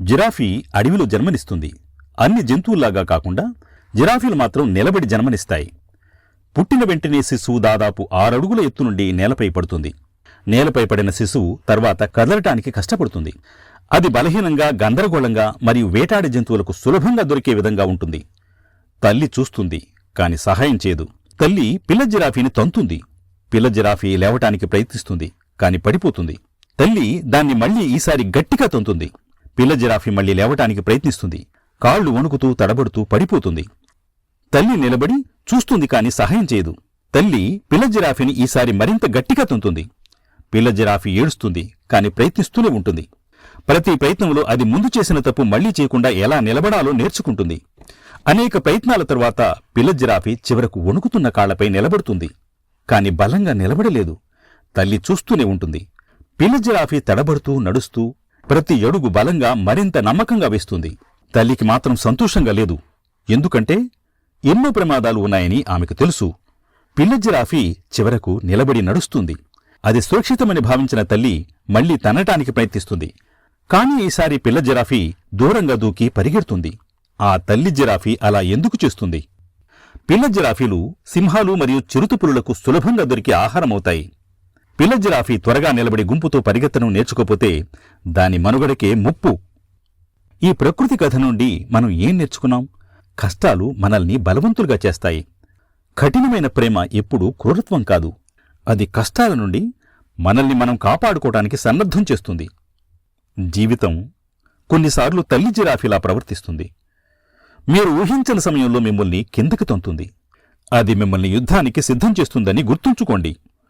Giraffe అడవిలో జన్మనిస్తుంది. అన్ని జంతువుల్లాగా కాకుండా జిరాఫీలు మాత్రం నిలబడి జన్మనిస్తాయి. పుట్టిన వెంటనే శిశువు దాదాపు ఆరడుగుల ఎత్తు నుండి నేలపై పడుతుంది. నేలపై పడిన శిశువు తర్వాత కదలటానికి కష్టపడుతుంది. అది బలహీనంగా గందరగోళంగా మరియు వేటాడే జంతువులకు సులభంగా దొరికే విధంగా ఉంటుంది. తల్లి చూస్తుంది కాని సహాయం చేయదు. తల్లి పిల్ల జిరాఫీని తంతుంది. పిల్ల జిరాఫీ లేవటానికి ప్రయత్నిస్తుంది కాని పడిపోతుంది. తల్లి దాన్ని మళ్ళీ ఈసారి గట్టిగా తంతుంది. పిల్ల జిరాఫీ మళ్ళీ లేవటానికి ప్రయత్నిస్తుంది. కాళ్ళు వణుకుతూ తడబడుతూ పడిపోతుంది. తల్లి నిలబడి చూస్తుంది కాని సహాయం చేయదు. తల్లి పిల్ల జిరాఫీని ఈసారి మరింత గట్టిగా తుంతుంది పిల్ల జిరాఫీ ఏడుస్తుంది కాని ప్రయత్నిస్తూనే ఉంటుంది. ప్రతి ప్రయత్నంలో అది ముందు చేసిన తప్పు మళ్ళీ చేయకుండా ఎలా నిలబడాలో నేర్చుకుంటుంది. అనేక ప్రయత్నాల తరువాత పిల్ల జిరాఫీ చివరకు వణుకుతున్న కాళ్ళపై నిలబడుతుంది. కాని బలంగా నిలబడలేదు. తల్లి చూస్తూనే ఉంటుంది. పిల్ల జిరాఫీ తడబడుతూ నడుస్తూ ప్రతి అడుగు బలంగా మరింత నమ్మకంగా వేస్తుంది. తల్లికి మాత్రం సంతోషంగా లేదు. ఎందుకంటే ఎన్నో ప్రమాదాలు ఉన్నాయని ఆమెకు తెలుసు. పిల్ల జిరాఫీ చివరకు నిలబడి నడుస్తుంది. అది సురక్షితమని భావించిన తల్లి మళ్ళీ తనటానికి ప్రయత్నిస్తుంది. కాని ఈసారి పిల్ల జిరాఫీ దూరంగా దూకి పరిగెడుతుంది. ఆ తల్లి జిరాఫీ అలా ఎందుకు చేస్తుంది? పిల్ల జిరాఫీలు సింహాలు మరియు చిరుతపులులకు సులభంగా దొరికే ఆహారమవుతాయి. పిల్ల జిరాఫీ త్వరగా నిలబడి గుంపుతో పరిగెత్తడం నేర్చుకోపోతే దాని మనుగడకే ముప్పు. ఈ ప్రకృతి కథ నుండి మనం ఏం నేర్చుకున్నాం? కష్టాలు మనల్ని బలవంతులుగా చేస్తాయి. కఠినమైన ప్రేమ ఎప్పుడూ క్రూరత్వం కాదు. అది కష్టాల నుండి మనల్ని మనం కాపాడుకోవటానికి సన్నద్ధం చేస్తుంది. జీవితం కొన్నిసార్లు తల్లి జిరాఫీలా ప్రవర్తిస్తుంది. మీరు ఊహించని సమయంలో మిమ్మల్ని కిందకి తొంతుంది. అది మిమ్మల్ని యుద్ధానికి సిద్ధం చేస్తుందని గుర్తుంచుకోండి.